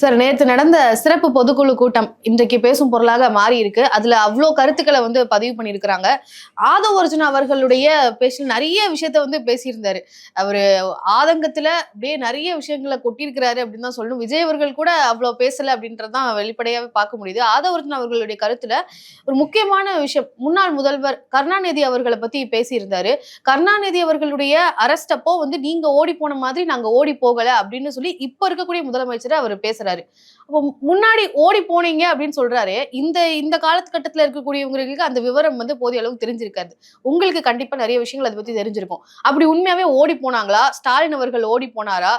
Sir நேற்று நடந்த சிறப்பு பொதுக்குழு கூட்டம் இன்றைக்கு பேசும் பொருளாக மாறி இருக்கு அதுல அவ்வளோ கருத்துக்களை வந்து பதிவு பண்ணியிருக்கிறாங்க. ஆதவ அர்ஜுன் அவர்களுடைய பேச்சு நிறைய விஷயத்த வந்து பேசியிருந்தாரு. அவர் ஆதங்கத்துல அப்படியே நிறைய விஷயங்களை கொட்டியிருக்கிறாரு அப்படின்னு தான் சொல்லணும். விஜய் அவர்கள் கூட அவ்வளோ பேசல அப்படின்றதான் வெளிப்படையாவே பார்க்க முடியுது. ஆதவ அர்ஜுன் அவர்களுடைய கருத்துல ஒரு முக்கியமான விஷயம். முன்னாள் முதல்வர் கருணாநிதி அவர்களை பத்தி பேசியிருந்தாரு. கருணாநிதி அவர்களுடைய அரஸ்ட் அப்போ வந்து நீங்க ஓடி போன மாதிரி நாங்க ஓடி போகல அப்படின்னு சொல்லி இப்ப இருக்கக்கூடிய முதலமைச்சர் அவர் பேசுறாரு. அப்போ முன்னாடி ஓடி போனீங்க அப்படின்னு சொல்றாரு. இந்த இந்த காலகட்டத்துல இருக்கக்கூடியவங்களுக்கு அந்த விவரம் வந்து போதிய அளவுக்கு தெரிஞ்சிருக்காது. உங்களுக்கு கண்டிப்பா நிறைய விஷயங்கள் அதை பத்தி தெரிஞ்சிருக்கும். அப்படி உண்மையாவே ஓடி போனாங்களா? ஸ்டாலின் அவர்கள் ஓடி போனாரா?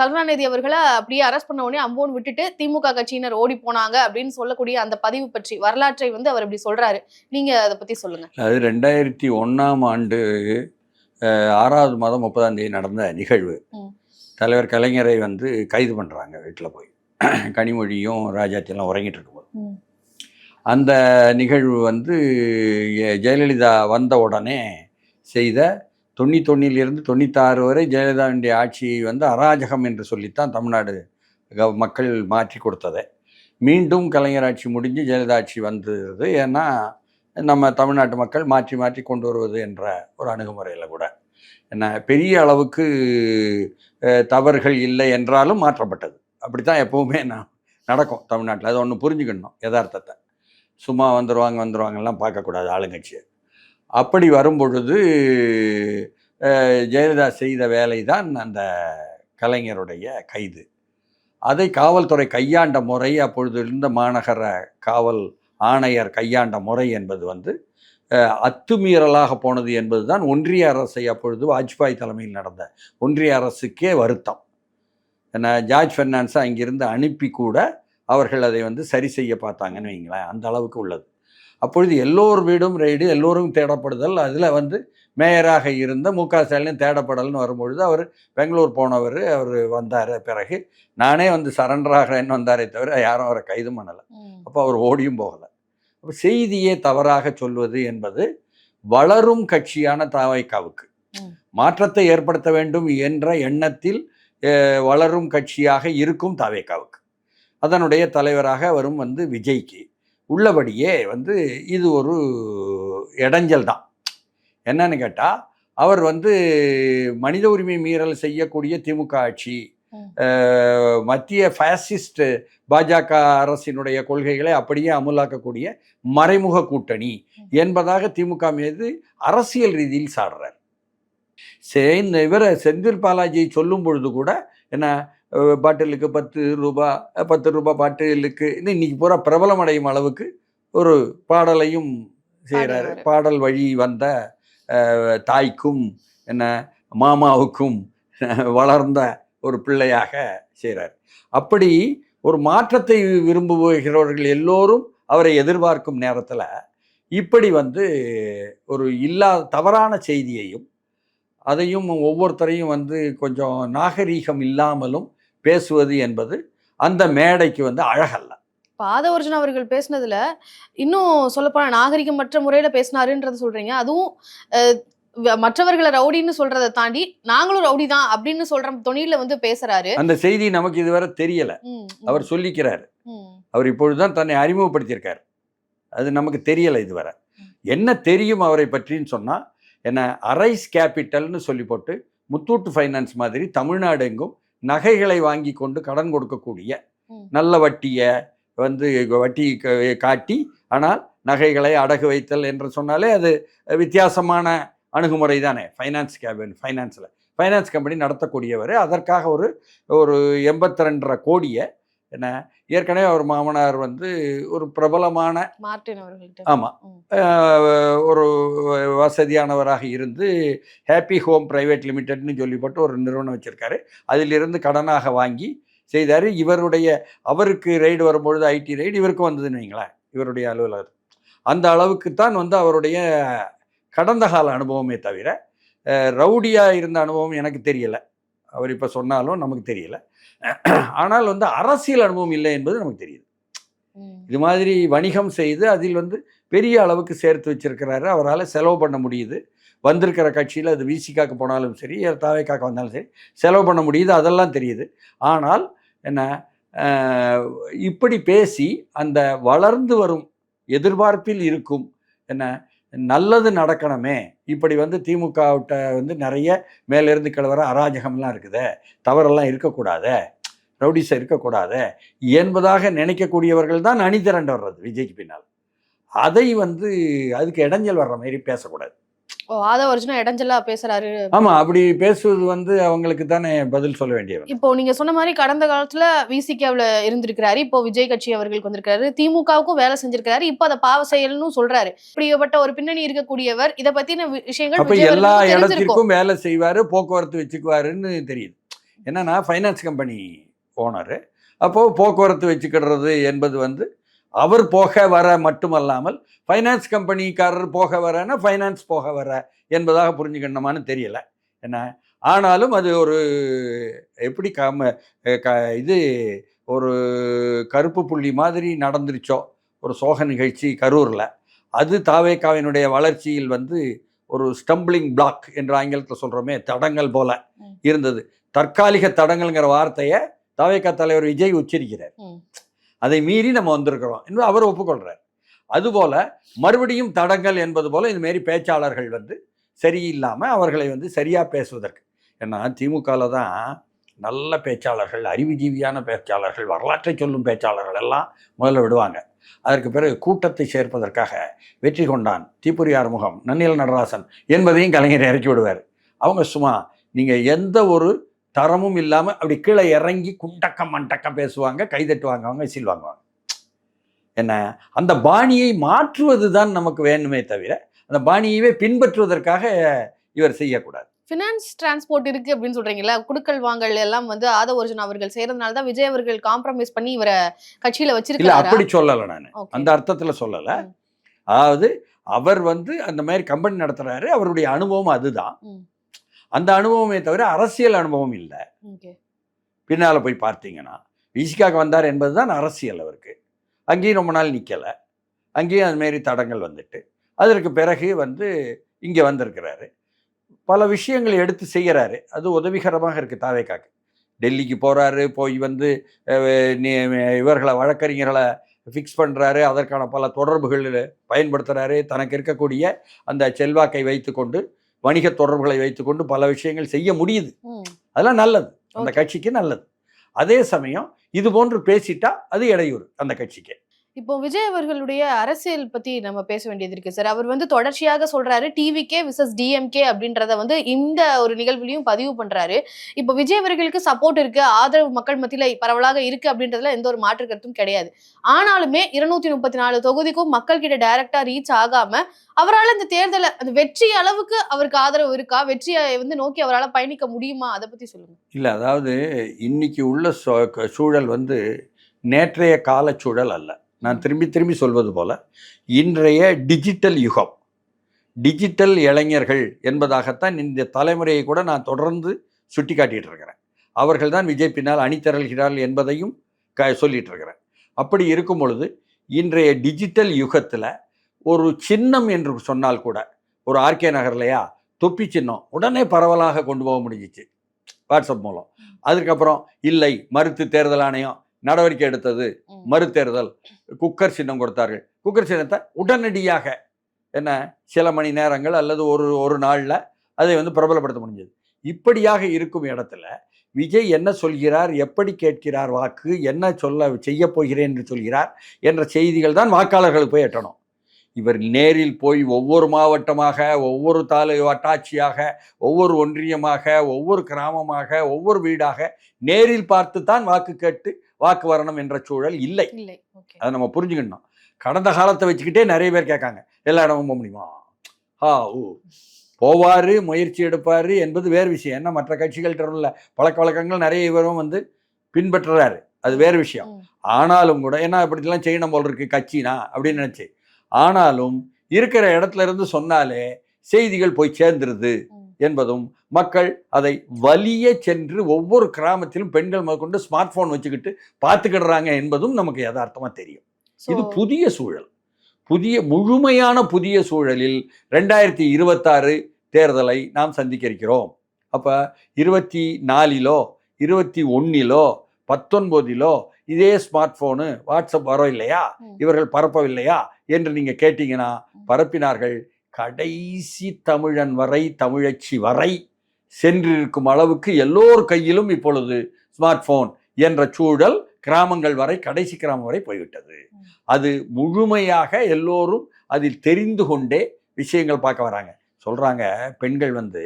கருணாநிதி அவர்களை அப்படியே அரெஸ்ட் பண்ண உடனே அம்போன்னு விட்டுட்டு திமுக கட்சியினர் ஓடி போனாங்க அப்படின்னு சொல்லக்கூடிய அந்த பதிவு பற்றி வரலாற்றை வந்து அவர் அப்படி சொல்றாரு. நீங்க அதை பத்தி சொல்லுங்க. அது ரெண்டாயிரத்தி ஒன்றாம் ஆண்டு ஆறாவது மாதம் முப்பதாம் தேதி நடந்த நிகழ்வு. தலைவர் கலைஞரை வந்து கைது பண்ணுறாங்க வீட்டில் போய். கனிமொழியும் ராஜாத்தியெல்லாம் உறங்கிட்டு இருக்கும்போது ம். அந்த நிகழ்வு வந்து ஜெயலலிதா வந்த உடனே செய்த தொண்ணூத்தொன்னிலிருந்து தொண்ணூத்தாறு வரை ஜெயலலிதாவுடைய ஆட்சி வந்து அராஜகம் என்று சொல்லித்தான் தமிழ்நாடு மக்கள் மாற்றி கொடுத்தது. மீண்டும் கலைஞர் ஆட்சி முடிஞ்சு ஜெயலலிதா ஆட்சி வந்தது. ஏன்னா நம்ம தமிழ்நாட்டு மக்கள் மாற்றி மாற்றி கொண்டு வருவது என்ற ஒரு அணுகுமுறையில் கூட. என்ன பெரிய அளவுக்கு தவறுகள் இல்லை என்றாலும் மாற்றப்பட்டது. அப்படி தான் எப்போவுமே நான் நடக்கும் தமிழ்நாட்டில். அது ஒன்று புரிஞ்சுக்கணும் யதார்த்தத்தை. சும்மா வந்துடுவாங்க வந்துடுவாங்கலாம் பார்க்கக்கூடாது ஆளுங்கட்சியை அப்படி வரும்பொழுது ஜெயலலிதா செய்த வேலை தான் அந்த கலைஞருடைய கைது. அதை காவல்துறை கையாண்ட முறை அப்பொழுது இருந்த மாநகர காவல் ஆணையர் கையாண்ட முறை என்பது வந்து அத்துமீறலாக போனது என்பது தான் ஒன்றிய அரசை அப்பொழுது வாஜ்பாய் தலைமையில் நடந்த ஒன்றிய அரசுக்கே வருத்தம். ஜார்ஜ் ஃபெர்னான்ஸை அங்கிருந்து அனுப்பி கூட அவர்கள் அதை வந்து சரி செய்ய பார்த்தாங்கன்னு வைங்களேன் அந்த அளவுக்கு உள்ளது. அப்பொழுது எல்லோர் வீடும் ரெய்டு எல்லோரும் தேடப்படுதல். அதில் வந்து மேயராக இருந்த மு. க. ஸ்டாலின் தேடப்படல்னு வரும்பொழுது அவர் பெங்களூர் போனவர் அவர் வந்தார். பிறகு நானே வந்து சரண்டராகிறேன்னு வந்தாரே தவிர யாரும் அவரை கைது பண்ணலை. அப்போ அவர் ஓடியும் போகலை. அப்போ செய்தியே தவறாக சொல்வது என்பது வளரும் கட்சியான தாவைக்காவுக்கு. மாற்றத்தை ஏற்படுத்த வேண்டும் என்ற எண்ணத்தில் வளரும் கட்சியாக இருக்கும் தாவேக்காவுக்கு. அதனுடைய தலைவராக வரும் வந்து விஜய்க்கு. உள்ளபடியே வந்து இது ஒரு இடைஞ்சல் தான். என்னன்னு கேட்டால் அவர் வந்து மனித உரிமை மீறல் செய்யக்கூடிய திமுக ஆட்சி மத்திய ஃபேசிஸ்ட் பாஜக அரசினுடைய கொள்கைகளை அப்படியே அமுலாக்கக்கூடிய மறைமுக கூட்டணி என்பதாக திமுக மீது அரசியல் ரீதியில் சாடுறார். சரி இந்த இவரை செந்தில் பாலாஜியை சொல்லும் பொழுது கூட என்ன பாட்டிலுக்கு பத்து ரூபா பத்து ரூபாய் பாட்டிலுக்கு இன்னைக்கு பூரா பிரபலம் அடையும் அளவுக்கு ஒரு பாடலையும் செய்கிறாரு. பாடல் வழி வந்த தாய்க்கும் என்ன மாமாவுக்கும் வளர்ந்த ஒரு பிள்ளையாக செய்கிறார் அப்படி ஒரு மாற்றத்தை விரும்புகிறவர்கள் எல்லோரும் அவரை எதிர்பார்க்கும் நேரத்தில் இப்படி வந்து ஒரு இல்லா தவறான செய்தியையும் அதையும் ஒவ்வொருத்தரையும் வந்து கொஞ்சம் நாகரீகம் இல்லாமலும் பேசுவது என்பது அந்த மேடைக்கு வந்து அழகல்ல. இப்ப ஆதவர்ஜுன் அவர்கள் பேசுனதுல இன்னும் சொல்லப்போனா நாகரிகமற்ற முறையில பேசினாருன்றத சொல்றீங்க. அதுவும் மற்றவர்களை ரவுடின்னு சொல்றதை தாண்டி நாங்களும் ரவுடி தான் அப்படின்னு சொல்ற தொனியில வந்து பேசுறாரு. அந்த செய்தி நமக்கு இதுவரை தெரியல. அவர் சொல்லிக்கிறார். அவர் இப்பொழுதுதான் தன்னை அறிமுகப்படுத்தியிருக்கார். அது நமக்கு தெரியல இதுவரை. என்ன தெரியும் அவரை பற்றின்னு சொன்னா என்ன அரைஸ் கேபிட்டல்னு சொல்லி போட்டு முத்தூட்டு ஃபைனான்ஸ் மாதிரி தமிழ்நாடு எங்கும் நகைகளை வாங்கி கொண்டு கடன் கொடுக்கக்கூடிய. நல்ல வட்டியை வந்து வட்டி காட்டி ஆனால் நகைகளை அடகு வைத்தல் என்று சொன்னாலே அது வித்தியாசமான அணுகுமுறை தானே. ஃபைனான்ஸ் கேபின் ஃபைனான்ஸில் ஃபைனான்ஸ் கம்பெனி நடத்தக்கூடியவர். அதற்காக ஒரு ஒரு எண்பத்தி ரெண்டரை கோடியை என்ன ஏற்கனவே அவர் மாமனார் வந்து ஒரு பிரபலமான அவர்கள்ட்ட ஆமாம். ஒரு வசதியானவராக இருந்து ஹாப்பி ஹோம் பிரைவேட் லிமிடெட்னு சொல்லிப்பட்டு ஒரு நிறுவனம் வச்சுருக்காரு. அதிலிருந்து கடனாக வாங்கி செய்தார். இவருடைய அவருக்கு ரைடு வரும்பொழுது ஐடி ரைடு இவருக்கும் வந்ததுன்னு வைங்களேன் இவருடைய அலுவலகர் அந்த அளவுக்கு தான் வந்து அவருடைய கடந்த கால அனுபவமே தவிர ரவுடியாக இருந்த அனுபவம் எனக்கு தெரியலை. அவர் இப்போ சொன்னாலும் நமக்கு தெரியல. ஆனால் வந்து அரசியல் அனுபவம் இல்லை என்பது நமக்கு தெரியுது. இது மாதிரி வணிகம் செய்து அதில் வந்து பெரிய அளவுக்கு சேர்த்து வச்சிருக்கிறாரு. அவரால் செலவு பண்ண முடியுது. வந்திருக்கிற கட்சியில் அது விசிகாக்கு போனாலும் சரி தாவேக்காக்கு வந்தாலும் சரி செலவு பண்ண முடியுது. அதெல்லாம் தெரியுது. ஆனால் என்ன இப்படி பேசி அந்த வளர்ந்து வரும் எதிர்பார்ப்பில் இருக்கும் என்ன நல்லது நடக்கணுமே. இப்படி வந்து திமுகவிட்ட வந்து நிறைய மேலிருந்து கிளவர அராஜகம்லாம் இருக்குது. தவறெல்லாம் இருக்கக்கூடாது. ரவுடிஸை இருக்கக்கூடாது. என்பதாக நினைக்கக்கூடியவர்கள் தான் அணி திரண்டு வர்றது விஜய்க்கு பின்னால். அதை வந்து அதுக்கு இடைஞ்சல் வர்ற மாதிரி பேசக்கூடாது. ஓ ஆதவ அர்ஜுனா இடைஞ்சலா பேசுறாரு. ஆமா அப்படி பேசுவது வந்து அவங்களுக்கு தானே பதில் சொல்ல வேண்டியவன் இப்போ நீங்க சொன்ன மாதிரி கடந்த காலத்துல விசிகாவுல இருந்திருக்கிறாரு. இப்போ விஜய் கட்சி அவர்களுக்கு வந்திருக்காரு. திமுகவுக்கும் வேலை செஞ்சிருக்காரு இப்போ அதை பாவ செயல்னு சொல்றாரு. இப்படிப்பட்ட ஒரு பின்னணி இருக்கக்கூடியவர். இதை பத்தின விஷயங்கள் அப்ப எல்லா இடத்திற்கும் வேலை செய்வாரு போக்குவரத்து வச்சுக்குவாருன்னு தெரியுது. என்னன்னா ஃபைனான்ஸ் கம்பெனி ஓனர் அப்போ போக்குவரத்து வச்சுக்கிடுறது என்பது வந்து அவர் போக வர மட்டுமல்லாமல் ஃபைனான்ஸ் கம்பெனிக்காரர் போக வரன்னா ஃபைனான்ஸ் போக வர என்பதாக புரிஞ்சுக்கணுமான்னு தெரியல. என்ன? ஆனாலும் அது ஒரு எப்படி காம க இது ஒரு கருப்பு புள்ளி மாதிரி நடந்துருச்சோ? ஒரு சோக நிகழ்ச்சி கரூரில். அது தாவேக்காவினுடைய வளர்ச்சியில் வந்து ஒரு ஸ்டம்பிளிங் பிளாக் என்று ஆங்கிலத்தில் சொல்கிறோமே தடங்கள் போல. இருந்தது. தற்காலிக தடங்கள்ங்கிற வார்த்தையை தாவேக்கா தலைவர் விஜய் உச்சரிக்கிறார். அதை மீறி நம்ம வந்திருக்கிறோம் என்று அவர் ஒப்புக்கொள்கிறார் அதுபோல மறுபடியும் தடங்கள் என்பது போல இந்த மாரி பேச்சாளர்கள் வந்து சரியில்லாமல் அவர்களை வந்து சரியாக பேசுவதற்கு. ஏன்னா திமுகவில் தான் நல்ல பேச்சாளர்கள் அறிவுஜீவியான பேச்சாளர்கள் வரலாற்றை சொல்லும் பேச்சாளர்கள் எல்லாம் முதல்ல விடுவாங்க. அதற்கு பிறகு கூட்டத்தை சேர்ப்பதற்காக வெற்றி கொண்டான் தீப்புரியார் முகம் நன்னில நடராசன் என்பதையும் கலைஞர் இறக்கி விடுவார். அவங்க சும்மா நீங்கள் எந்த ஒரு தரமும் இல்லாமல் அப்படி கீழே இறங்கி குண்டக்கம் மண்டக்கம் பேசுவாங்க கைதட்டு வாங்குவாங்க விசில் வாங்குவாங்க. என்ன? அந்த பாணியை மாற்றுவது தான் நமக்கு வேணுமே தவிர அந்த பாணியவே பின்பற்றுவதற்காக இவர் செய்யக்கூடாது. ஃபினான்ஸ் டிரான்ஸ்போர்ட் இருக்கு அப்படின்னு சொல்றீங்களா குடுக்கல் வாங்கல் எல்லாம் வந்து ஆதவ அர்ஜுனா அவர்கள் செய்யறதுனால தான் விஜய் அவர்கள் காம்ப்ரமைஸ் பண்ணி இவரை கட்சியில இல்ல வச்சிருக்காரு அப்படி சொல்லலை நான். அந்த அர்த்தத்துல சொல்லலை. அதாவது அவர் வந்து அந்த மாதிரி கம்பெனி நடத்துறாரு அவருடைய அனுபவம் அதுதான். அந்த அனுபவமே தவிர அரசியல் அனுபவம் இல்லை. பின்னால போய் பார்த்தீங்கன்னா விசிகாக்கு வந்தார் என்பது தான் அரசியல் அவருக்கு. அங்கேயும் ரொம்ப நாள் நிற்கலை அங்கேயும் அது மாதிரி தடங்கள் வந்துட்டு. அதற்கு பிறகு வந்து இங்கே வந்திருக்கிறாரு. பல விஷயங்களை எடுத்து செய்கிறாரு அது உதவிகரமாக இருக்குது தாவேக்காக்கு. டெல்லிக்கு போகிறாரு போய் வந்து இவர்களை வழக்கறிஞர்களை ஃபிக்ஸ் பண்ணுறாரு அதற்கான பல தொடர்புகள் பயன்படுத்துகிறாரு தனக்கு இருக்கக்கூடிய அந்த செல்வாக்கை வைத்துக்கொண்டு வணிக தொடர்புகளை வைத்துக்கொண்டு பல விஷயங்கள் செய்ய முடியுது. அதெல்லாம் நல்லது அந்த. கட்சிக்கு நல்லது அதே சமயம் இது போன்று பேசிட்டா அது இடையூறு அந்த கட்சிக்கு இப்போ விஜய் அவர்களுடைய அரசியல் பத்தி நம்ம பேச வேண்டியது இருக்கு. சார் அவர் வந்து தொடர்ச்சியாக சொல்றாரு டிவிகே விசஸ் டிஎம்கே அப்படின்றத வந்து இந்த ஒரு நிகழ்வுலையும் பதிவு பண்றாரு. இப்போ விஜய் அவர்களுக்கு சப்போர்ட் இருக்கு ஆதரவு மக்கள் மத்தியில பரவலாக இருக்கு அப்படின்றதுல எந்த ஒரு மாற்று கருத்தும் கிடையாது. ஆனாலுமே இருநூத்தி முப்பத்தி நாலு தொகுதிக்கும் மக்கள் கிட்ட டைரக்டா ரீச் ஆகாம அவரால் இந்த தேர்தலை அந்த வெற்றி அளவுக்கு அவருக்கு ஆதரவு இருக்கா? வெற்றியை வந்து நோக்கி அவரால் பயணிக்க முடியுமா? அதை பத்தி சொல்லுங்க. இல்லை அதாவது இன்னைக்கு உள்ள சூழல் வந்து நேற்றைய காலச்சூழல் அல்ல. நான் திரும்பி திரும்பி சொல்வது போல இன்றைய டிஜிட்டல் யுகம் டிஜிட்டல் இளைஞர்கள் என்பதாகத்தான் இந்த தலைமுறையை கூட நான் தொடர்ந்து சுட்டி காட்டிட்டு இருக்கிறேன் அவர்கள் தான் விஜய் பின்னால் அணிதிரள்கிறார்கள் என்பதையும் க சொல்லிட்டு இருக்கிறேன் அப்படி இருக்கும் பொழுது இன்றைய டிஜிட்டல் யுகத்தில் ஒரு சின்னம் என்று சொன்னால் கூட ஒரு ஆர்கே நகர்லையா தொப்பி சின்னம் உடனே பரவலாக கொண்டு போக முடிஞ்சிச்சு. வாட்ஸ்அப் மூலம். அதுக்கப்புறம் இல்லை மறுத்து தேர்தல் ஆணையம் நடவடிக்கை எடுத்தது. மறுதேர்தல். குக்கர் சின்னம் கொடுத்தார்கள். குக்கர் சின்னத்தை உடனடியாக என்ன சில மணி நேரங்கள் அல்லது ஒரு ஒரு நாளில் அதை வந்து பிரபலப்படுத்த முடிஞ்சது. இப்படியாக இருக்கும் இடத்துல விஜய் என்ன சொல்கிறார் எப்படி கேட்கிறார் வாக்கு என்ன சொல்ல செய்ய போகிறேன் என்று சொல்கிறார் என்ற செய்திகள் தான் வாக்காளர்களுக்கு போய் எட்டணும். இவர் நேரில் போய் ஒவ்வொரு மாவட்டமாக ஒவ்வொரு தாலு வட்டாட்சியாக ஒவ்வொரு ஒன்றியமாக ஒவ்வொரு கிராமமாக ஒவ்வொரு வீடாக நேரில் பார்த்து தான் வாக்கு கேட்டு வாக்கு வரணும் என்ற சூழல் இல்லை. அதை நம்ம புரிஞ்சுக்கணும். கடந்த காலத்தை வச்சுக்கிட்டே நிறைய பேர் கேட்காங்க. எல்லா இடமும் போக முடியுமா? ஆ ஊ. போவார் முயற்சி எடுப்பார் என்பது வேறு விஷயம். ஏன்னா மற்ற கட்சிகள்கிட்ட உள்ள பழக்க வழக்கங்கள் நிறைய இவரும் வந்து பின்பற்றுறாரு. அது வேறு விஷயம். ஆனாலும் கூட ஏன்னா இப்படிலாம் செய்யணும் போல் இருக்கு கட்சினா அப்படின்னு நினச்சி. ஆனாலும் இருக்கிற இடத்துல இருந்து சொன்னாலே செய்திகள் போய் சேர்ந்துருது. என்பதும் மக்கள் அதை வலிய சென்று ஒவ்வொரு கிராமத்திலும் பெண்கள் முதற்கொண்டு ஸ்மார்ட் போன் வச்சுக்கிட்டு பார்த்துக்கிடுறாங்க என்பதும் நமக்கு யதார்த்தமா தெரியும். இது புதிய சூழல். புதிய முழுமையான புதிய சூழலில் ரெண்டாயிரத்தி இருபத்தாறு தேர்தலை நாம் சந்திக்க இருக்கிறோம் அப்போ இருபத்தி நாலிலோ இருபத்தி ஒன்னிலோ பத்தொன்பதிலோ இதே ஸ்மார்ட் போனு வாட்ஸ்அப் வரோம் இல்லையா. இவர்கள் பரப்பவில்லையா? என்று நீங்க கேட்டீங்கன்னா பரப்பினார்கள் கடைசி தமிழன் வரை தமிழச்சி வரை சென்றிருக்கும் அளவுக்கு எல்லோர் கையிலும் இப்பொழுது ஸ்மார்ட் போன் என்ற சூழல் கிராமங்கள் வரை கடைசி கிராமம் வரை போய்விட்டது. அது முழுமையாக எல்லோரும் அதில் தெரிந்து கொண்டே விஷயங்கள் பார்க்க வராங்க. சொல்கிறாங்க பெண்கள் வந்து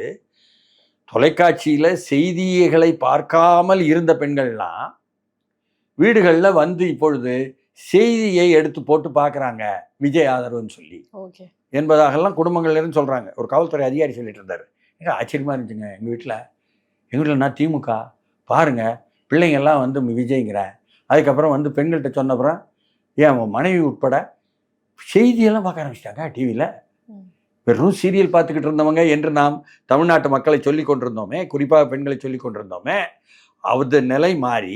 தொலைக்காட்சியில் செய்திகளை பார்க்காமல் இருந்த பெண்கள்லாம் வீடுகளில் வந்து இப்பொழுது செய்தியை எடுத்து போட்டு பார்க்குறாங்க விஜய் ஆதரவுன்னு சொல்லி. ஓகே. என்பதாகலாம் குடும்பங்கள்ல இருந்து சொல்கிறாங்க ஒரு காவல்துறை அதிகாரி சொல்லிட்டு இருந்தார். ஏங்க ஆச்சரியமாக இருந்துச்சுங்க. எங்கள் வீட்டில் எங்கள் வீட்டில் நான் திமுக? பாருங்க பிள்ளைங்கள்லாம் வந்து விஜய்ங்கிற. அதுக்கப்புறம் வந்து பெண்கள்கிட்ட சொன்னப்புறம் ஏன் அவன் மனைவி உட்பட செய்தியெல்லாம் பார்க்க ஆரம்பிச்சிட்டாங்க டிவியில். வெறும் சீரியல் பார்த்துக்கிட்டு இருந்தவங்க என்று நாம் தமிழ்நாட்டு மக்களை சொல்லி கொண்டிருந்தோமே குறிப்பாக பெண்களை சொல்லி கொண்டிருந்தோமே அது நிலை மாறி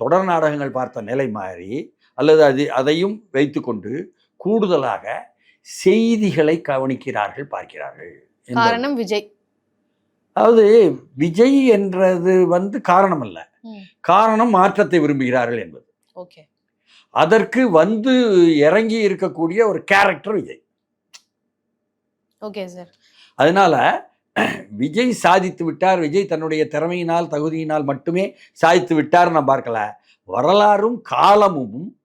தொடர் நாடகங்கள் பார்த்த நிலை மாறி அல்லது அது அதையும் வைத்துக்கொண்டு கூடுதலாக செய்திகளை கவனிக்கிறார்கள் பார்க்கிறார்கள். காரணம் விஜய். அதாவது விஜய் என்றது வந்து காரணம் அல்ல. காரணம் மாற்றத்தை விரும்புகிறார்கள் என்பது. ஓகே. அதற்கு வந்து இறங்கி இருக்கக்கூடிய ஒரு கேரக்டர் விஜய். Okay sir. அதனால விஜய் சாதித்து விட்டார் விஜய் தன்னுடைய திறமையினால் தகுதியினால் மட்டுமே சாதித்து விட்டார் நான் பார்க்கல. வரலாறும் காலமும்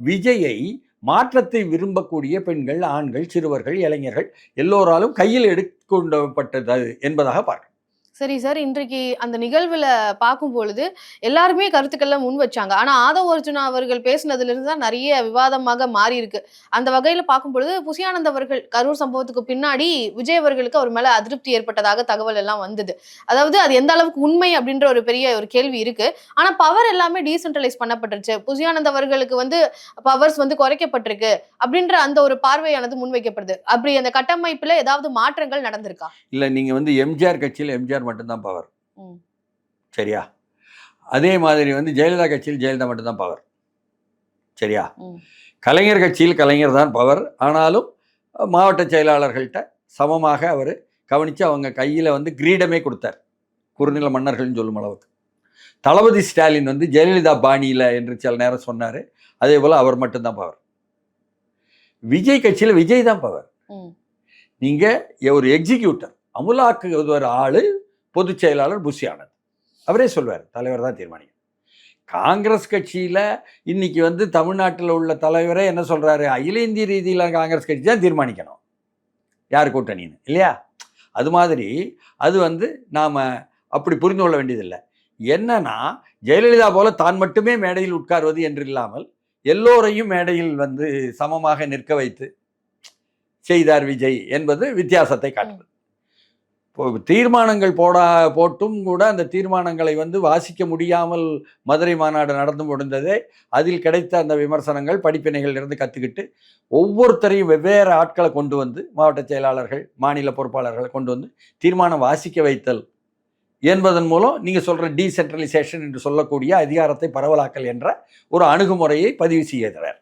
விஜயை மாற்றத்தை விரும்பக்கூடிய பெண்கள் ஆண்கள் சிறுவர்கள் இளைஞர்கள் எல்லோராலும் கையில் எடுத்துக்கொண்டப்பட்டது என்பதாக பார்க்க சரி சார் இன்றைக்கு அந்த நிகழ்வுல பார்க்கும் பொழுது எல்லாருமே கருத்துக்கள்ல முன் வச்சாங்க. ஆனா ஆதவ அர்ஜுனா அவர்கள் பேசினதுல இருந்து தான் நிறைய விவாதமாக மாறி இருக்கு அந்த வகையில பார்க்கும் பொழுது புசியானந்த் அவர்கள் கரூர் சம்பவத்துக்கு பின்னாடி விஜய் அவர்களுக்கு அவர் மேல அதிருப்தி ஏற்பட்டதாக தகவல் எல்லாம் வந்தது. அதாவது அது எந்த அளவுக்கு உண்மை அப்படின்ற ஒரு பெரிய ஒரு கேள்வி இருக்கு. ஆனா பவர் எல்லாமே டீசென்ட்ரலைஸ் பண்ணப்பட்டுருச்சு. புசியானந்த் அவர்களுக்கு வந்து பவர்ஸ் வந்து குறைக்கப்பட்டிருக்கு அப்படின்ற அந்த ஒரு பார்வையானது முன்வைக்கப்படுது. அப்படி அந்த கட்டமைப்புல ஏதாவது மாற்றங்கள் நடந்திருக்கா? இல்லை நீங்கள் வந்து எம்ஜிஆர் கட்சியில் எம்ஜிஆர் மட்டும்தான் பவர். சரியா? அதே மாதிரி வந்து ஜெயலலிதா கட்சியில் ஜெயலலிதா மட்டும்தான் பவர் சரியா. கலைஞர் கட்சியில் கலைஞர் தான் பவர் ஆனாலும் மாவட்ட செயலாளர்கள்ட்ட சமமாக அவர் கவனித்து அவங்க கையில் வந்து கிரீடமே கொடுத்தார். குறுநில மன்னர்கள்னு சொல்லும் அளவுக்கு. தளபதி ஸ்டாலின் வந்து ஜெயலலிதா பாணியில் என்று சில நேரம் சொன்னார். அதே போல் அவர் மட்டும்தான் பவர் விஜய் கட்சியில் விஜய் தான் பவர். நீங்கள் ஒரு எக்ஸிக்யூட்டர் அமுலாக்குவது ஆள் பொதுச் செயலாளர் புஷி ஆனந்த். அவரே சொல்வார் தலைவர் தான் தீர்மானிக்கும் காங்கிரஸ் கட்சியில் இன்னைக்கு வந்து தமிழ்நாட்டில் உள்ள தலைவரே என்ன சொல்கிறாரு அகில இந்திய ரீதியில் காங்கிரஸ் கட்சி தான் தீர்மானிக்கணும். யார் கூட்டணின்னு இல்லையா? அது மாதிரி அது வந்து நாம் அப்படி புரிந்து கொள்ள வேண்டியதில்லை. என்னன்னா ஜெயலலிதா போல தான் மட்டுமே மேடையில் உட்கார்வது என்று இல்லாமல் எல்லோரையும் மேடையில் வந்து சமமாக நிற்க வைத்து செய்தார் விஜய் என்பது வித்தியாசத்தை காட்டுது. தீர்மானங்கள் போடா போட்டும் கூட அந்த தீர்மானங்களை வந்து வாசிக்க முடியாமல் மதுரை மாநாடு நடந்து முடிந்ததே. அதில் கிடைத்த அந்த விமர்சனங்கள் படிப்பினைகள் இருந்து கற்றுக்கிட்டு ஒவ்வொருத்தரையும் வெவ்வேறு ஆட்களை கொண்டு வந்து மாவட்ட செயலாளர்கள் மாநில பொறுப்பாளர்களை கொண்டு வந்து தீர்மானம் வாசிக்க வைத்தல் என்பதன் மூலம் நீங்கள் சொல்கிற டீசென்ட்ரலைசேஷன் என்று சொல்லக்கூடிய அதிகாரத்தை பரவலாக்கல் என்ற ஒரு அணுகுமுறையை பதிவு செய்கிறார்.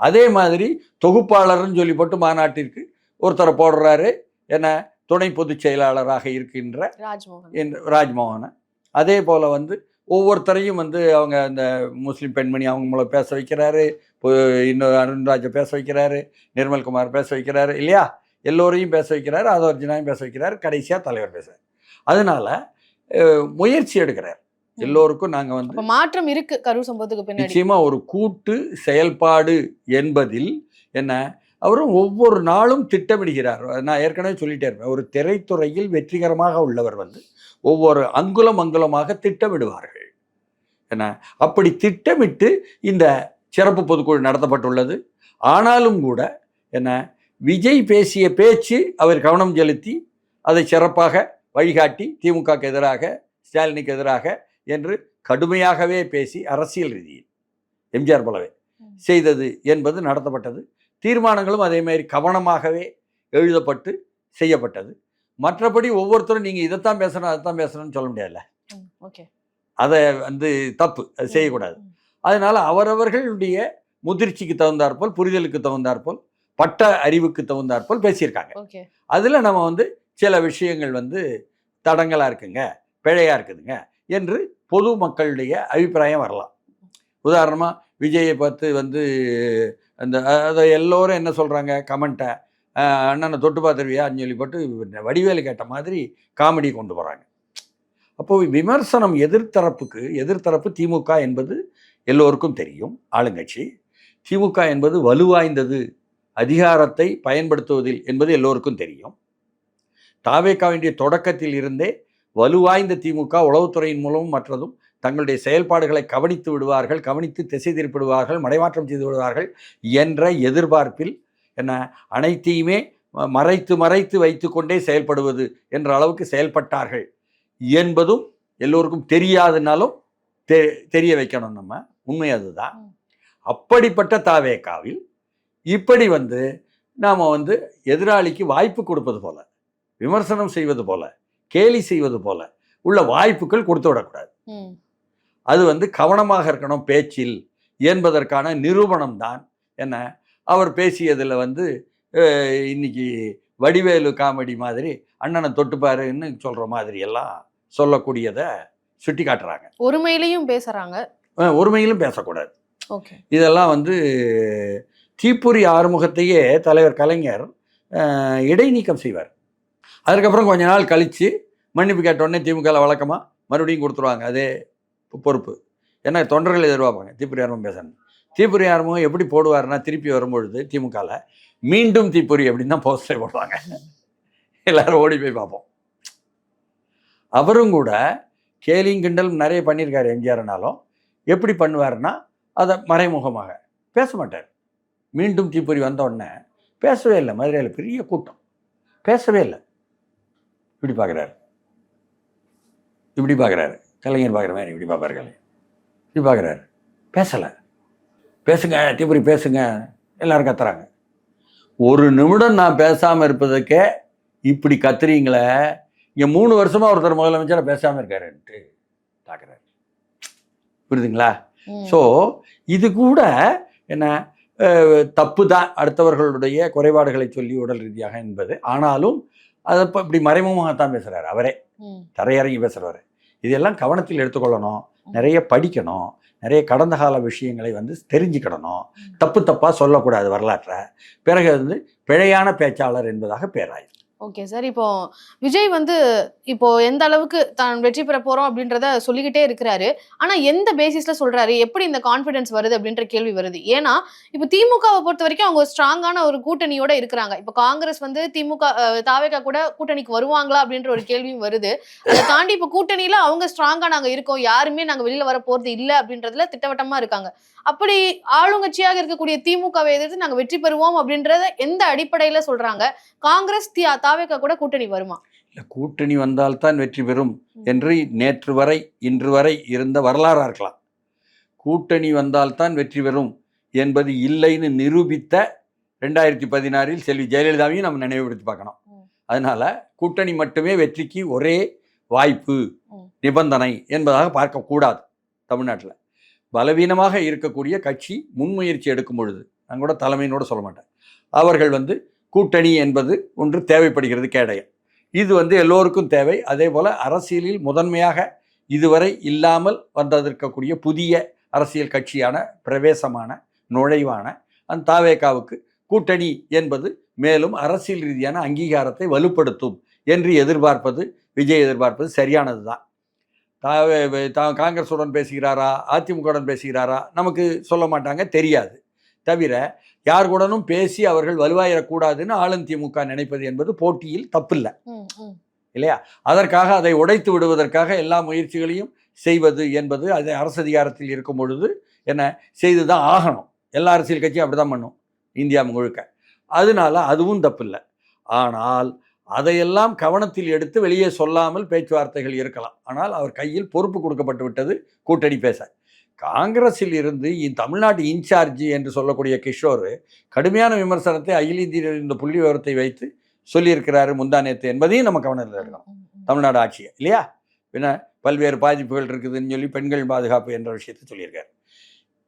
அதே மாதிரி தொகுப்பாளர்னு சொல்லி போட்டு மாநாட்டிற்கு ஒருத்தரை போடுறாரு. என்ன? துணை பொதுச் செயலாளராக இருக்கின்ற ராஜ்மோகன். அதே போல் வந்து ஒவ்வொருத்தரையும் வந்து அவங்க அந்த முஸ்லீம் பெண்மணி அவங்க மூலம் பேச வைக்கிறாரு. இப்போ இன்னொரு அருண்ராஜை பேச வைக்கிறாரு. நிர்மல்குமார் பேச வைக்கிறாரு. இல்லையா? எல்லோரையும் பேச வைக்கிறாரு. அதோர்ஜினாயும் பேச வைக்கிறாரு. கடைசியாக தலைவர் பேச அதனால முயற்சி எடுக்கிறார். எல்லோருக்கும் நாங்கள் வந்து மாற்றம் இருக்கு. கரூர் சம்பவத்துக்கு பின்னாடி. நிச்சயமா ஒரு கூட்டு செயல்பாடு என்பதில் என்ன? அவரும் ஒவ்வொரு நாளும் திட்டமிடுகிறார். நான் ஏற்கனவே சொல்லிட்டே இருப்பேன். ஒரு திரைத்துறையில் வெற்றிகரமாக உள்ளவர் வந்து ஒவ்வொரு அங்குலம் அங்குலமாக திட்டமிடுவார்கள். என்ன? அப்படி திட்டமிட்டு இந்த சிறப்பு பொதுக்குழு நடத்தப்பட்டுள்ளது. ஆனாலும் கூட என்ன? விஜய் பேசிய பேச்சு அவர் கவனம் செலுத்தி அதை சிறப்பாக வழிகாட்டி திமுகக்கு எதிராக ஸ்டாலினுக்கு எதிராக என்று கடுமையாகவே பேசி அரசியல் ரீதியில் எம்ஜிஆர் போலவே. செய்தது என்பது நடத்தப்பட்டது. தீர்மானங்களும் அதே மாதிரி கவனமாகவே எழுதப்பட்டு செய்யப்பட்டது. மற்றபடி ஒவ்வொருத்தரும் நீங்கள் இதைத்தான் பேசணும் அதைத்தான் பேசணும்னு சொல்ல முடியாதுல்ல. அதை வந்து தப்பு அது செய்யக்கூடாது. அதனால அவரவர்களுடைய முதிர்ச்சிக்கு தகுந்தாற்போல் புரிதலுக்கு தகுந்தாற்போல் பட்ட அறிவுக்கு தகுந்தாற்போல் பேசியிருக்காங்க. அதில் நம்ம வந்து சில விஷயங்கள் வந்து தடங்களாக இருக்குங்க பிழையாக இருக்குதுங்க என்று பொது மக்களுடைய அபிப்பிராயம் வரலாம். உதாரணமாக விஜயை பார்த்து வந்து அந்த அதை எல்லோரும் என்ன சொல்கிறாங்க கமெண்ட்டை அண்ணனை தொட்டு பார்த்துருவியான்னு சொல்லி போட்டு வடிவேலு கேட்ட மாதிரி காமெடி கொண்டு போகிறாங்க அப்போது விமர்சனம் எதிர்த்தரப்புக்கு எதிர்த்தரப்பு திமுக என்பது எல்லோருக்கும் தெரியும் ஆளுங்கட்சி. திமுக என்பது வலுவாய்ந்தது அதிகாரத்தை பயன்படுத்துவதில் என்பது எல்லோருக்கும் தெரியும். தாவேக்காவினுடைய தொடக்கத்தில் இருந்தே வலுவாய்ந்த திமுக உளவுத்துறையின் மூலமும் மற்றதும் தங்களுடைய செயல்பாடுகளை கவனித்து விடுவார்கள் கவனித்து திசை திருப்பிடுவார்கள் மடைமாற்றம் செய்து விடுவார்கள் என்ற எதிர்பார்ப்பில் என்ன அனைத்தையுமே மறைத்து மறைத்து வைத்துக்கொண்டே செயல்படுவது என்ற அளவுக்கு செயல்பட்டார்கள் என்பதும் எல்லோருக்கும் தெரியாதுனாலும் தெ தெரிய வைக்கணும் நம்ம உண்மை அதுதான். அப்படிப்பட்ட தாவேக்காவில் இப்படி வந்து நாம் வந்து எதிராளிக்கு வாய்ப்பு கொடுப்பது போல விமர்சனம் செய்வது போல கேலி செய்வது போல உள்ள வாய்ப்புகள் கொடுத்து விடக்கூடாது. அது வந்து கவனமாக இருக்கணும் பேச்சில் என்பதற்கான நிரூபணம் தான் என்ன? அவர் பேசியதில் வந்து இன்னைக்கு வடிவேலு காமெடி மாதிரி அண்ணனை தொட்டுப்பாருன்னு சொல்கிற மாதிரி எல்லாம் சொல்லக்கூடியதை சுட்டி காட்டுறாங்க. ஒருமையிலையும் பேசுறாங்க. அஹ், ஒருமையிலும் பேசக்கூடாது. ஓகே. இதெல்லாம் வந்து தீப்பொறி ஆறுமுகத்தையே தலைவர் கலைஞர் இடைநீக்கம் செய்வார். அதுக்கப்புறம் கொஞ்ச நாள் கழித்து மன்னிப்பு கேட்டோடனே திமுகவில் வழக்கமாக மறுபடியும் கொடுத்துருவாங்க. அதே பொறுப்பு. ஏன்னா தொண்டர்கள் எதிர்பார்ப்பாங்க. தீப்புரி ஆர்வம் பேசணும். தீப்புரி ஆர்வம் எப்படி போடுவார்னா திருப்பி வரும்பொழுது திமுகவில் மீண்டும் தீப்பொறி அப்படின்னு தான் போஸ்டர் போடுவாங்க. எல்லாரும் ஓடி போய் பார்ப்போம். அவரும் கூட கேலிங் கிண்டல் நிறைய பண்ணியிருக்காரு எம்ஜிஆர்னாலும் எப்படி பண்ணுவாருன்னா அதை மறைமுகமாக பேச மாட்டார். மீண்டும் தீப்பொறி வந்த உடனே பேசவே இல்லை. மதுரையில் பெரிய கூட்டம். பேசவே இல்லை. இப்படி பார்க்குறாரு. இப்படி பார்க்குறாரு. கலைஞர் பார்க்குற மாதிரி இப்படி பார்ப்பாரு கலைஞர் இப்படி பார்க்குறாரு? பேசலை. பேசுங்க தீப்பொறி பேசுங்க. எல்லாரும் கத்துறாங்க. ஒரு நிமிடம் நான் பேசாமல் இருப்பதுக்கே இப்படி கத்துறீங்களே? இங்கே மூணு வருஷமாக ஒருத்தர் முதலமைச்சராக பேசாமல் இருக்காருன்ட்டு பார்க்குறாரு. புரியுதுங்களா. ஸோ இது கூட என்ன தப்பு தான் அடுத்தவர்களுடைய குறைபாடுகளை சொல்லி உடல் ரீதியாக என்பது. ஆனாலும் அதை இப்போ இப்படி மறைமுகமாகத்தான் பேசுகிறாரு அவரே. தரையிறங்கி பேசுகிறவர் இதெல்லாம் கவனத்தில் எடுத்துக்கொள்ளணும். நிறைய படிக்கணும். நிறைய கடந்த கால விஷயங்களை வந்து தெரிஞ்சுக்கிடணும். தப்பு தப்பாக சொல்லக்கூடாது வரலாற்றை. பிறகு வந்து பிழையான பேச்சாளர் என்பதாக பேராய் ஓகே சார். இப்போ விஜய் வந்து இப்போ எந்த அளவுக்கு தான் வெற்றி பெற போறோம் அப்படின்றத சொல்லிக்கிட்டே இருக்கிறாரு. ஆனா எந்த பேசிஸ்ல சொல்றாரு? எப்படி இந்த கான்பிடன்ஸ் வருது அப்படின்ற கேள்வி வருது. ஏன்னா இப்போ திமுகவை பொறுத்த வரைக்கும் அவங்க ஸ்ட்ராங்கான ஒரு கூட்டணியோட இருக்கிறாங்க. இப்போ காங்கிரஸ் வந்து திமுக தாவேகா கூட கூட்டணிக்கு வருவாங்களா அப்படின்ற ஒரு கேள்வியும் வருது. அதை தாண்டி இப்போ கூட்டணியில அவங்க ஸ்ட்ராங்கா நாங்க இருக்கோம். யாருமே நாங்க வெளியில வர போறது இல்லை அப்படின்றதுல திட்டவட்டமா இருக்காங்க. அப்படி ஆளுங்கட்சியாக இருக்கக்கூடிய திமுகவை எதிர்த்து நாங்க வெற்றி பெறுவோம் அப்படின்றத எந்த அடிப்படையில சொல்றாங்க? காங்கிரஸ் தி தாவேகா கூட கூட்டணி வருமா? இல்லை கூட்டணி வந்தால்தான் வெற்றி பெறும் என்று நேற்று வரை இன்று வரை இருந்த வரலாறாக இருக்கலாம். கூட்டணி வந்தால்தான் வெற்றி பெறும் என்பது இல்லைன்னு நிரூபித்த ரெண்டாயிரத்தி பதினாறில் செல்வி ஜெயலலிதாவையும் நம்ம நினைவுபடுத்தி பார்க்கணும். அதனால கூட்டணி மட்டுமே வெற்றிக்கு ஒரே வாய்ப்பு. நிபந்தனை என்பதாக பார்க்கக்கூடாது தமிழ்நாட்டில். பலவீனமாக இருக்கக்கூடிய கட்சி முன்முயற்சி எடுக்கும் பொழுது நான் கூட தலைமையினோட சொல்ல மாட்டேன். அவர்கள் வந்து கூட்டணி என்பது ஒன்று தேவைப்படுகிறது கேடயம். இது வந்து எல்லோருக்கும் தேவை. அதே போல் அரசியலில் முதன்மையாக இதுவரை இல்லாமல் வந்ததற்கக்கூடிய புதிய அரசியல் கட்சியான பிரவேசமான நுழைவான அந்த தாவேகாவுக்கு கூட்டணி என்பது மேலும் அரசியல் ரீதியான அங்கீகாரத்தை வலுப்படுத்தும் என்று எதிர்பார்ப்பது விஜய் எதிர்பார்ப்பது சரியானது தான் தாவே தா காங்கிரஸுடன் பேசுகிறாரா அதிமுகவுடன் பேசுகிறாரா நமக்கு சொல்ல மாட்டாங்க தெரியாது. தவிர யார் கூடனும் பேசி அவர்கள் வலுவாயிடக்கூடாதுன்னு ஆளுந்திமுக நினைப்பது என்பது போட்டியில் தப்பில்லை. இல்லையா? அதற்காக அதை உடைத்து விடுவதற்காக எல்லா முயற்சிகளையும் செய்வது என்பது அது அரசு அதிகாரத்தில் இருக்கும் பொழுது என்ன செய்து தான் ஆகணும். எல்லா அரசியல் கட்சியும் அப்படி தான் பண்ணும் இந்தியா முழுக்க. அதனால அதுவும் தப்பில்லை. ஆனால் அதையெல்லாம் கவனத்தில் எடுத்து வெளியே சொல்லாமல் பேச்சுவார்த்தைகள் இருக்கலாம். ஆனால் அவர் கையில் பொறுப்பு கொடுக்கப்பட்டு விட்டது கூட்டணி பேச. காங்கிரஸில் இருந்து தமிழ்நாட்டு இன்சார்ஜ் என்று சொல்லக்கூடிய கிஷோர் கடுமையான விமர்சனத்தை அகில இந்திய இந்த புள்ளி விவரத்தை வைத்து சொல்லியிருக்கிறாரு முந்தானேத்து என்பதையும் நம்ம கவனத்தில் இருக்கணும். தமிழ்நாடு ஆட்சியை இல்லையா? பின்ன பல்வேறு பாதிப்புகள் இருக்குதுன்னு சொல்லி பெண்கள் பாதுகாப்பு என்ற விஷயத்தை சொல்லியிருக்காரு.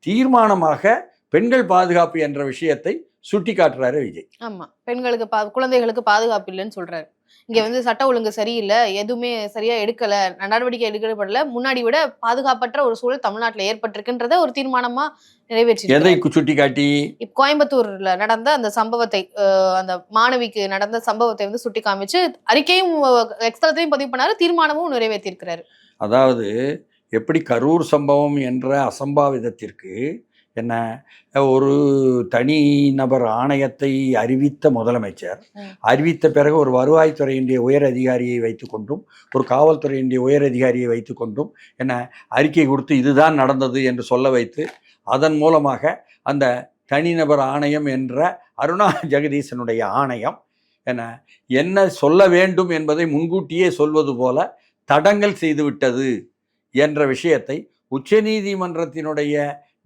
தீர்மானமாக பெண்கள் பாதுகாப்பு என்ற விஷயத்தை சுட்டி காட்டுறாரு விஜய். ஆமா பெண்களுக்கு பா குழந்தைகளுக்கு பாதுகாப்பு இல்லைன்னு சொல்றாரு. இங்க வந்து சட்ட ஒழுங்கு சரியில்லை எதுவுமே சரியா எடுக்கல நடவடிக்கை எடுக்கப்படல முன்னாடி விட பாதுகாப்பற்ற ஒரு சூழல் தமிழ்நாட்டுல ஏற்பட்டிருக்குன்றத ஒரு தீர்மானமா நிறைவேற்றி எதை சுட்டி காட்டி இப்ப கோயம்புத்தூர்ல நடந்த அந்த சம்பவத்தை அந்த மாணவிக்கு நடந்த சம்பவத்தை வந்து சுட்டி காமிச்சு அறிக்கையும் எக்ஸ்தலத்தையும் பதிவு பண்ணாரு தீர்மானமும் நிறைவேற்றி இருக்கிறாரு அதாவது எப்படி கரூர் சம்பவம் என்ற அசம்பாவிதத்திற்கு என்ன ஒரு தனி நபர் ஆணையத்தை அறிவித்த முதலமைச்சர். அறிவித்த பிறகு ஒரு வருவாய்த்துறையினுடைய உயர் அதிகாரியை வைத்துக்கொண்டும் ஒரு காவல்துறையினுடைய உயர் அதிகாரியை வைத்துக்கொண்டும் என்ன அறிக்கை கொடுத்து இதுதான் நடந்தது என்று சொல்ல வைத்து அதன் மூலமாக அந்த தனிநபர் ஆணையம் என்ற அருணா ஜெகதீசனுடைய ஆணையம் என்ன என்ன சொல்ல வேண்டும் என்பதை முன்கூட்டியே சொல்வது போல தடங்கல் செய்துவிட்டது என்ற விஷயத்தை உச்சநீதிமன்றத்தினுடைய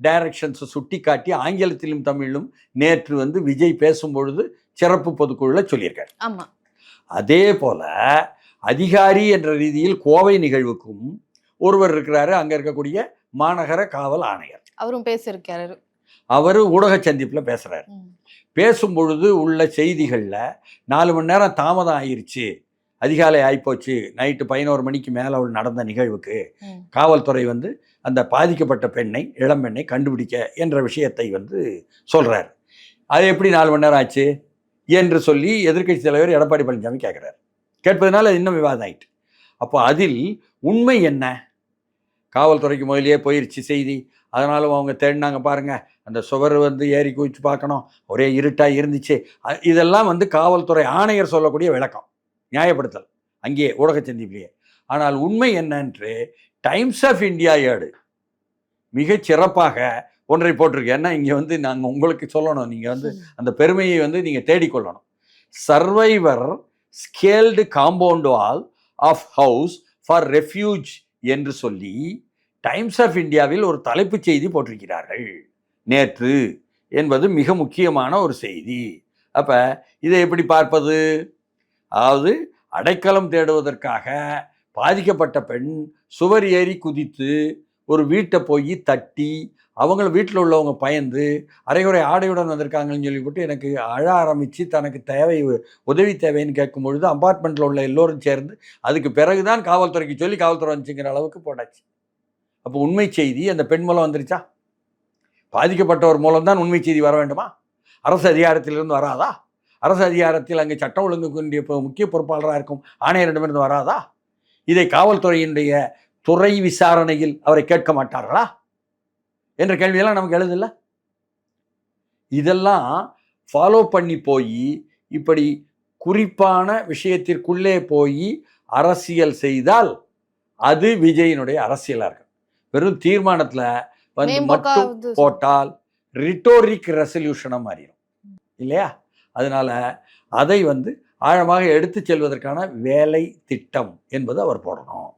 டைரக்ஷன்ஸை சுட்டிக்காட்டி ஆங்கிலத்திலும் தமிழிலும் நேற்று வந்து விஜய் பேசும்பொழுது சிறப்பு பொதுக்குழுல சொல்லியிருக்காரு. ஆமா. அதே போல அதிகாரி என்ற ரீதியில் கோவை நிகழ்வுக்கும் ஒருவர் இருக்கிறாரு அங்க இருக்கக்கூடிய மாநகர காவல் ஆணையர். அவரும் பேசியிருக்காரு. அவர் ஊடக சந்திப்பில் பேசுறாரு. ம். பேசும் பொழுது உள்ள செய்திகளில் நாலு மணி நேரம் தாமதம் ஆயிருச்சு. அதிகாலை ஆயிப்போச்சு. நைட்டு பதினோரு மணிக்கு மேலே நடந்த நிகழ்வுக்கு. காவல்துறை வந்து அந்த பாதிக்கப்பட்ட பெண்ணை இளம் பெண்ணை கண்டுபிடிக்க என்ற விஷயத்தை வந்து சொல்கிறார் அது எப்படி நாலு மணி நேரம் ஆச்சு? என்று சொல்லி எதிர்க்கட்சி தலைவர் எடப்பாடி பழனிசாமி கேட்குறாரு. கேட்பதனால அது இன்னும் விவாதம் ஆயிட்டு அப்போ அதில் உண்மை என்ன? காவல்துறைக்கு முதலியே போயிருச்சு செய்தி. அதனாலும் அவங்க தேடினாங்க பாருங்கள் அந்த சுவர் வந்து ஏறி குவிச்சு பார்க்கணும். ஒரே இருட்டாக இருந்துச்சு. இதெல்லாம் வந்து காவல்துறை ஆணையர் சொல்லக்கூடிய விளக்கம். நியாயப்படுத்தல். அங்கேயே ஊடக சந்திப்பிலேயே. ஆனால் உண்மை என்னன்று டைம்ஸ் ஆஃப் இந்தியா ஏடு. மிகச் சிறப்பாக ஒன்றை போட்டிருக்கு. ஏன்னா இங்கே வந்து நாங்கள் உங்களுக்கு சொல்லணும். நீங்கள் வந்து அந்த பெருமையை வந்து நீங்கள் தேடிக்கொள்ளணும் survivor scaled compound wall of house for refuge என்று சொல்லி டைம்ஸ் ஆஃப் இந்தியாவில் ஒரு தலைப்புச் செய்தி போட்டிருக்கிறார்கள். நேற்று என்பது மிக முக்கியமான ஒரு செய்தி. அப்போ இதை எப்படி பார்ப்பது? அதாவது அடைக்கலம் தேடுவதற்காக பாதிக்கப்பட்ட பெண் சுவர் ஏறி குதித்து ஒரு வீட்டை போய் தட்டி அவங்கள வீட்டில் உள்ளவங்க பயந்து அரைகுறை ஆடையுடன் வந்திருக்காங்கன்னு சொல்லிவிட்டு எனக்கு அழ ஆரம்பித்து தனக்கு தேவை உதவி தேவைன்னு கேட்கும் பொழுது அப்பார்ட்மெண்ட்டில் உள்ள எல்லோரும் சேர்ந்து அதுக்கு பிறகு தான் காவல்துறைக்கு சொல்லி காவல்துறை வந்துச்சுங்கிற அளவுக்கு போட்டாச்சு அப்போ உண்மை செய்தி அந்த பெண் மூலம் வந்துருச்சா? பாதிக்கப்பட்டவர் மூலம்தான் உண்மை செய்தி வர வேண்டுமா? அரசு அதிகாரத்திலிருந்து வராதா? அரசு அதிகாரத்தில் அங்கே சட்டம் ஒழுங்குக்குரிய முக்கிய பொறுப்பாளராக இருக்கும் ஆணையரிடமிருந்து வராதா? இதை காவல்துறையினுடைய துறை விசாரணையில் அவரை கேட்க மாட்டார்களா? என்ற கேள்வியெல்லாம் நமக்கு எழுதில்ல? இதெல்லாம் ஃபாலோ பண்ணி போய் இப்படி குறிப்பான விஷயத்திற்குள்ளே போய் அரசியல் செய்தால் அது விஜயினுடைய அரசியலாக இருக்கும். வெறும் தீர்மானத்தில் வந்து மட்டும் போட்டால் ரிட்டோரிக் ரெசல்யூஷனாக மாறிடும் இல்லையா? அதனால அதை வந்து ஆழமாக எடுத்து செல்வதற்கான வேலை திட்டம் என்பது அவர் போடணும்.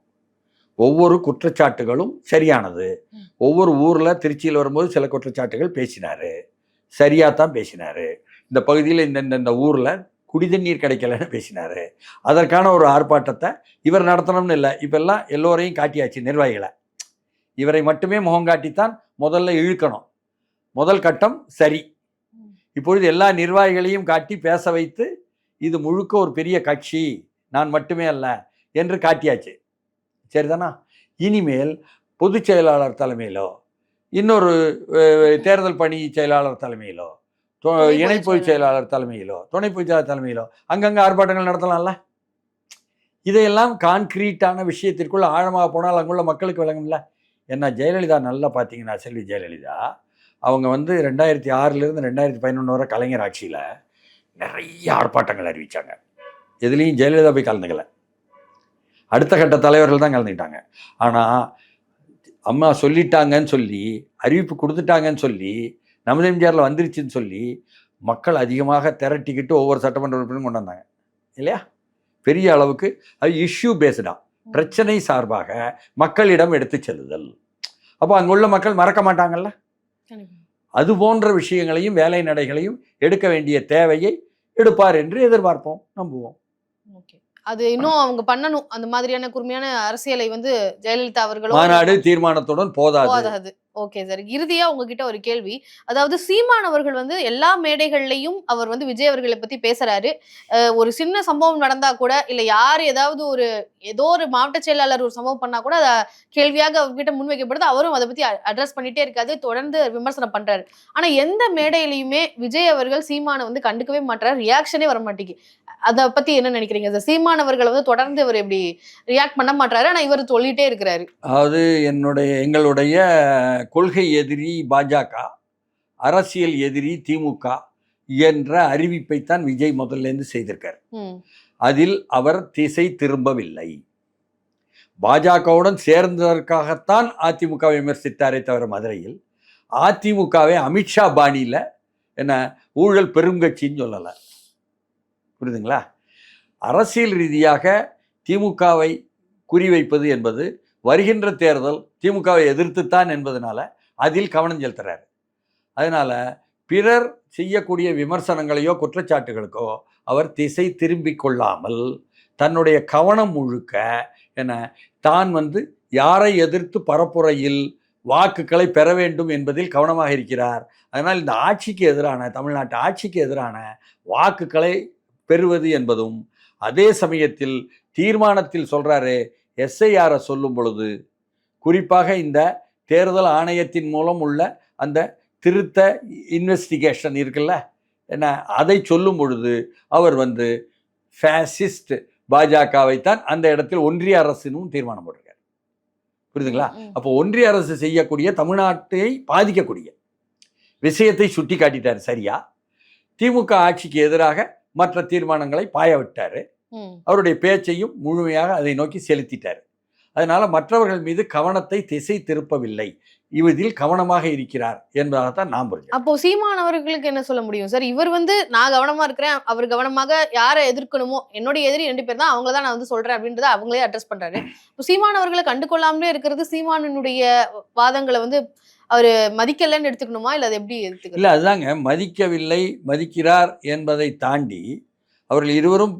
ஒவ்வொரு குற்றச்சாட்டுகளும் சரியானது. ஒவ்வொரு ஊரில் திருச்சியில் வரும்போது சில குற்றச்சாட்டுகள் பேசினார். சரியாக தான் பேசினார். இந்த பகுதியில் இந்த இந்த- ஊரில் குடிதண்ணீர் கிடைக்கலன்னு பேசினார். அதற்கான ஒரு ஆர்ப்பாட்டத்தை இவர் நடத்தணும்னு இல்லை. இப்பெல்லாம் எல்லோரையும் காட்டியாச்சு நிர்வாகிகளை. இவரை மட்டுமே முகம் காட்டித்தான் முதல்ல இழுக்கணும். முதல் கட்டம் சரி. இப்பொழுது எல்லா நிர்வாகிகளையும் காட்டி பேச வைத்து இது முழுக்க ஒரு பெரிய கட்சி நான் மட்டுமே அல்ல என்று காட்டியாச்சு. சரிதானா? இனிமேல் பொதுச் செயலாளர் தலைமையிலோ இன்னொரு தேர்தல் பணி செயலாளர் தலைமையிலோ இணை பொதுச் செயலாளர். தலைமையிலோ துணை பொதுச் செயலாளர் தலைமையிலோ அங்கங்கே ஆர்ப்பாட்டங்கள் நடத்தலாம்ல? இதையெல்லாம் கான்கிரீட்டான விஷயத்திற்குள்ள ஆழமாக போனால் அங்குள்ள மக்களுக்கு விளங்கும்ல? ஏன்னா ஜெயலலிதா நல்லா பார்த்தீங்கன்னா செல்வி ஜெயலலிதா அவங்க வந்து ரெண்டாயிரத்தி ஆறிலிருந்து ரெண்டாயிரத்தி பதினொன்று வரை கலைஞர் ஆட்சியில் நிறைய ஆர்ப்பாட்டங்கள் அறிவிச்சாங்க. எதுலேயும் ஜெயலலிதா போய் கலந்துக்கல. அடுத்த கட்ட தலைவர்கள் தான் கலந்துக்கிட்டாங்க. ஆனால் அம்மா சொல்லிட்டாங்கன்னு சொல்லி அறிவிப்பு கொடுத்துட்டாங்கன்னு சொல்லி நமது எம்ஜிஆரில் வந்துருச்சுன்னு சொல்லி மக்கள் அதிகமாக திரட்டிக்கிட்டு ஒவ்வொரு சட்டமன்ற உறுப்பினரும் கொண்டு வந்தாங்க. இல்லையா? பெரிய அளவுக்கு அது இஷ்யூ பேஸ்டா பிரச்சனை சார்பாக மக்களிடம் எடுத்து செல்லுதல். அப்போ அங்குள்ள மக்கள் மறக்க மாட்டாங்கல்ல. அது போன்ற விஷயங்களையும் வேலை நடைகளையும் எடுக்க வேண்டிய தேவையை எடுப்பார் என்று எதிர்பார்ப்போம் நம்புவோம். அது இன்னும் அவங்க பண்ணணும். அந்த மாதிரியான குறுமையான அரசியலை வந்து ஜெயலலிதா அவர்களும் மாநாடு தீர்மானத்துடன் போதாது. ஓகே சார் இறுதியா உங்ககிட்ட ஒரு கேள்வி. அதாவது சீமான் அவர்கள் வந்து எல்லா மேடைகள்லையும் அவர் வந்து விஜய் அவர்களை பத்தி பேசுறாரு. ஒரு சின்ன சம்பவம் நடந்தா கூட இல்ல யார் ஏதாவது ஒரு ஏதோ ஒரு மாவட்ட செயலாளர் ஒரு சம்பவம் பண்ணா கூட அதை கேள்வியாக அவர்கிட்ட முன்வைக்கப்படுது. அவரும் அதை பத்தி அட்ரஸ் பண்ணிட்டே இருக்காது. தொடர்ந்து விமர்சனம் பண்றாரு. ஆனா எந்த மேடையிலயுமே விஜய் அவர்கள் சீமானை வந்து கண்டுக்கவே மாட்டாரு ரியாக்ஷனே வர மாட்டேங்குது. அதை பத்தி என்ன நினைக்கிறீங்க சார் சீமான் அவர்கள் வந்து தொடர்ந்து இவர் இப்படி ரியாக்ட் பண்ண மாட்டாரு ஆனா இவர் சொல்லிட்டே இருக்கிறாரு. அதாவது என்னுடைய எங்களுடைய கொள்கை எதிரி பாஜக அரசியல் எதிரி திமுக என்ற அறிவிப்பைத்தான் விஜய் முதல்லேருந்து செய்திருக்கார். அதில் அவர் திசை திரும்பவில்லை. பாஜகவுடன் சேர்ந்ததற்காகத்தான் அதிமுக விமர்சித்தாரே தவிர மதுரையில். அதிமுகவை அமித்ஷா பாணியில் என்ன ஊழல் பெருங்கட்சின்னு சொல்லலை. புரியுதுங்களா? அரசியல் ரீதியாக திமுகவை குறிவைப்பது என்பது வருகின்ற தேர்தல் திமுகவை எதிர்த்துத்தான் என்பதனால அதில் கவனம் செலுத்துறாரு. அதனால் பிறர் செய்யக்கூடிய விமர்சனங்களையோ குற்றச்சாட்டுகளுக்கோ அவர் திசை திரும்பிக் கொள்ளாமல் தன்னுடைய கவனம் முழுக்க என தான் வந்து யாரை எதிர்த்து பரப்புரையில் வாக்குகளை பெற வேண்டும் என்பதில் கவனமாக இருக்கிறார். அதனால் இந்த ஆட்சிக்கு எதிரான தமிழ்நாட்டு ஆட்சிக்கு எதிரான வாக்குகளை பெறுவது என்பதும் அதே சமயத்தில் தீர்மானத்தில் சொல்கிறாரு எஸ்ஐஆரை சொல்லும் பொழுது குறிப்பாக இந்த தேர்தல் ஆணையத்தின் மூலம் உள்ள அந்த திருத்த இன்வெஸ்டிகேஷன் இருக்குல்ல என்ன அதை சொல்லும் பொழுது அவர் வந்து ஃபேசிஸ்ட் பாஜகவைத்தான் அந்த இடத்தில் ஒன்றிய அரசினும் தீர்மானம் போட்டிருக்காரு. புரியுதுங்களா. அப்போ ஒன்றிய அரசு செய்யக்கூடிய தமிழ்நாட்டை பாதிக்கக்கூடிய விஷயத்தை சுட்டி காட்டிட்டார் சரியா? திமுக ஆட்சிக்கு எதிராக மற்ற தீர்மானங்களை பாய விட்டாரு. அவருடைய பேச்சையும் முழுமையாக அதை நோக்கி செலுத்திட்டார். அதனால மற்றவர்கள் மீது கவனத்தை திசை திருப்பவில்லை. இவதில் கவனமாக இருக்கிறார் என்பதாகத்தான் நான் புரிஞ்சேன் அப்போ சீமான் அவர்களுக்கு என்ன சொல்ல முடியும்? சார் இவர் வந்து நான் கவனமா இருக்கிறேன் அவர் கவனமாக யாரை எதிர்க்கணுமோ என்னுடைய எதிரி ரெண்டு பேர் தான் அவங்கள தான் நான் வந்து சொல்றேன் அப்படின்றத அவங்களே அட்ரஸ் பண்றாரு. இப்போ சீமான் அவர்களை கண்டுகொள்ளாமலே இருக்கிறது சீமானினுடைய வாதங்களை வந்து அவர் மதிக்கலன்னு எடுத்துக்கணுமா? இல்ல அது எப்படி எடுத்துக்கணும் இல்லை அதுதாங்க மதிக்கவில்லை மதிக்கிறார் என்பதை தாண்டி அவர்கள் இருவரும்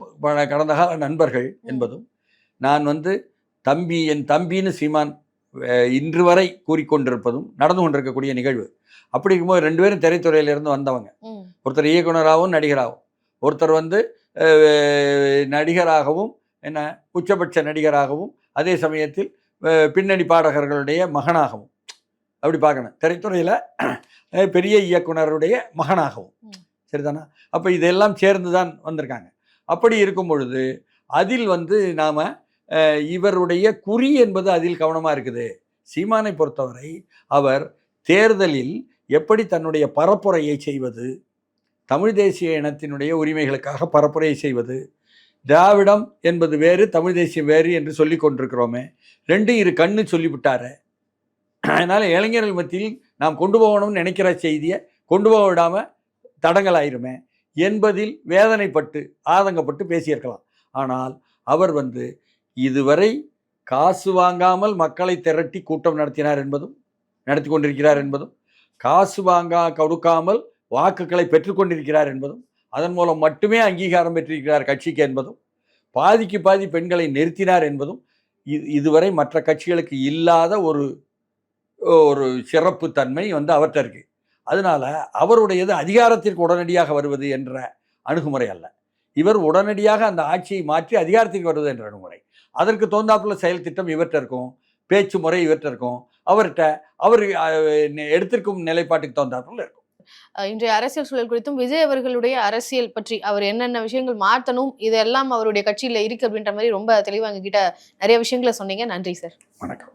கடந்த கால நண்பர்கள் என்பதும் நான் வந்து தம்பி என் தம்பின்னு சீமான் இன்று வரை கூறிக்கொண்டிருப்பதும் நடந்து கொண்டிருக்கக்கூடிய நிகழ்வு. அப்படி இருக்கும்போது ரெண்டு பேரும் திரைத்துறையிலிருந்து வந்தவங்க. ஒருத்தர் இயக்குனராகவும் நடிகராகவும். ஒருத்தர் வந்து நடிகராகவும் என்ன உச்சபட்ச நடிகராகவும் அதே சமயத்தில் பின்னணி பாடகர்களுடைய மகனாகவும். அப்படி பார்க்கணும். திரைத்துறையில் பெரிய இயக்குனருடைய மகனாகவும். சரிதானா? அப்போ இதெல்லாம் சேர்ந்து தான் வந்திருக்காங்க. அப்படி இருக்கும் பொழுது அதில் வந்து நாம் இவருடைய குறி என்பது அதில் கவனமாக இருக்குது. சீமானை பொறுத்தவரை அவர் தேர்தலில் எப்படி தன்னுடைய பரப்புரையை செய்வது தமிழ் தேசிய இனத்தினுடைய உரிமைகளுக்காக பரப்புரை செய்வது திராவிடம் என்பது வேறு தமிழ் தேசியம் வேறு என்று சொல்லி கொண்டிருக்கிறோமே. ரெண்டு இரு கண்ணு சொல்லிவிட்டாரு. அதனால் இளைஞர்கள் மத்தியில் நாம் கொண்டு போகணும்னு நினைக்கிற செய்தியை கொண்டு போக விடாமல் தடங்கலாயிருமே என்பதில் வேதனைப்பட்டு ஆதங்கப்பட்டு பேசியிருக்கலாம். ஆனால் அவர் வந்து இதுவரை காசு வாங்காமல் மக்களை திரட்டி கூட்டம் நடத்தினார் என்பதும் நடத்தி கொண்டிருக்கிறார் என்பதும் காசு வாங்கா கொடுக்காமல் வாக்குகளை பெற்றுக்கொண்டிருக்கிறார் என்பதும் அதன் மூலம் மட்டுமே அங்கீகாரம் பெற்றிருக்கிறார் கட்சிக்கு என்பதும் பாதிக்கு பாதி பெண்களை நிறுத்தினார் என்பதும் இது இதுவரை மற்ற கட்சிகளுக்கு இல்லாத ஒரு ஒரு சிறப்பு தன்மை வந்து அவர்கிட்ட இருக்குது அதனால அவருடையது அதிகாரத்திற்கு உடனடியாக வருவது என்ற அணுகுமுறை அல்ல. இவர் உடனடியாக அந்த ஆட்சியை மாற்றி அதிகாரத்திற்கு வருவது என்ற அணுகுமுறை. அதற்கு தோந்தாப்புல செயல் திட்டம் இவர்கிட்ட இருக்கும் பேச்சு முறை இவர்கிட்ட இருக்கும். அவர்கிட்ட அவர் எடுத்திருக்கும் நிலைப்பாட்டுக்கு தோந்தாப்புல இருக்கும். இன்றைய அரசியல் சூழல் குறித்தும் விஜய் அவர்களுடைய அரசியல் பற்றி அவர் என்னென்ன விஷயங்கள் மாற்றணும் இதெல்லாம் அவருடைய கட்சியில இருக்கு அப்படின்ற மாதிரி ரொம்ப தெளிவா எங்ககிட்ட நிறைய விஷயங்களை சொன்னீங்க. நன்றி சார். வணக்கம்.